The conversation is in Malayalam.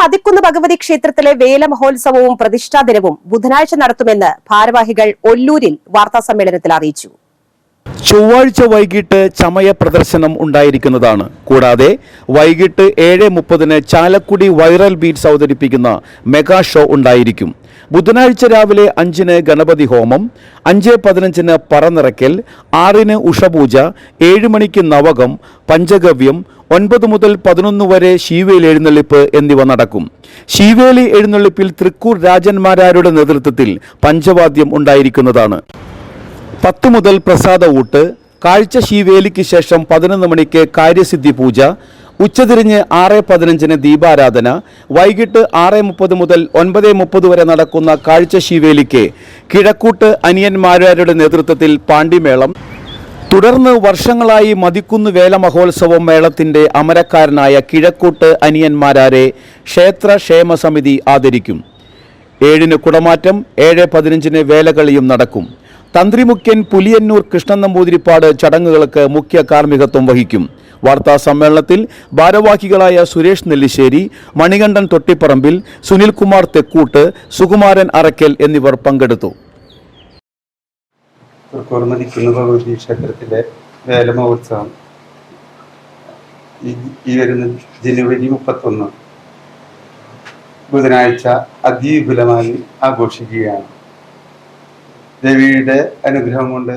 മതിക്കുന്ന് ഭഗവതി ക്ഷേത്രത്തിലെ വേല മഹോത്സവവും പ്രതിഷ്ഠാ ദിനവും ബുധനാഴ്ച നടത്തുമെന്ന് ഭാരവാഹികൾ ഒല്ലൂരിൽ വാർത്താ സമ്മേളനത്തിൽ അറിയിച്ചു. ചൊവ്വാഴ്ച വൈകിട്ട് ചമയ പ്രദർശനം ഉണ്ടായിരിക്കുന്നതാണ്. കൂടാതെ വൈകിട്ട് ഏഴ് മുപ്പതിന് ചാലക്കുടി വൈറൽ ബീറ്റ്സ് അവതരിപ്പിക്കുന്ന മെഗാ ഷോ ഉണ്ടായിരിക്കും. ബുധനാഴ്ച രാവിലെ അഞ്ചിന് ഗണപതി ഹോമം അഞ്ച് പതിനഞ്ചിന് പറനിറക്കൽ ആറിന് ഉഷപൂജ ഏഴ് മണിക്ക് നവകം പഞ്ചഗവ്യം ഒൻപത് മുതൽ പതിനൊന്ന് വരെ ശീവേലി എഴുന്നള്ളിപ്പ് എന്നിവ നടക്കും. ശീവേലി എഴുന്നള്ളിപ്പിൽ തൃക്കൂർ രാജന്മാരാരുടെ നേതൃത്വത്തിൽ പഞ്ചവാദ്യം ഉണ്ടായിരിക്കുന്നതാണ്. പത്ത് മുതൽ പ്രസാദ ഊട്ട് കാഴ്ച ശീവേലിക്ക് ശേഷം പതിനൊന്ന് മണിക്ക് കാര്യസിദ്ധി പൂജ ഉച്ചതിരിഞ്ഞ് ആറ് പതിനഞ്ചിന് ദീപാരാധന വൈകിട്ട് ആറ് മുപ്പത് മുതൽ ഒൻപത് മുപ്പത് വരെ നടക്കുന്ന കാഴ്ച ശിവേലിക്ക് കിഴക്കൂട്ട് അനിയന്മാരുടെ നേതൃത്വത്തിൽ പാണ്ടിമേളം. തുടർന്ന് വർഷങ്ങളായി മതിക്കുന്ന് വേല മഹോത്സവം മേളത്തിന്റെ അമരക്കാരനായ കിഴക്കൂട്ട് അനിയന്മാരാരെ ക്ഷേത്ര ക്ഷേമ സമിതി ആദരിക്കും. ഏഴിന് കുടമാറ്റം ഏഴ് പതിനഞ്ചിന് വേലകളിയും നടക്കും. തന്ത്രിമുഖ്യൻ പുലിയന്നൂർ കൃഷ്ണൻ നമ്പൂതിരിപ്പാട് ചടങ്ങുകൾക്ക് മുഖ്യ കാർമ്മികത്വം വഹിക്കും. വാർത്താ സമ്മേളനത്തിൽ ഭാരവാഹികളായ സുരേഷ് നെല്ലിശ്ശേരി മണികണ്ഠൻ തൊട്ടിപ്പറമ്പിൽ സുനിൽകുമാർ തെക്കൂട്ട് സുകുമാരൻ അറക്കൽ എന്നിവർ പങ്കെടുത്തു. ഈ വരുന്ന ജനുവരി മുപ്പത്തൊന്ന് ബുധനാഴ്ച അതിവിപുലമായി ആഘോഷിക്കുകയാണ്. ദേവിയുടെ അനുഗ്രഹം കൊണ്ട്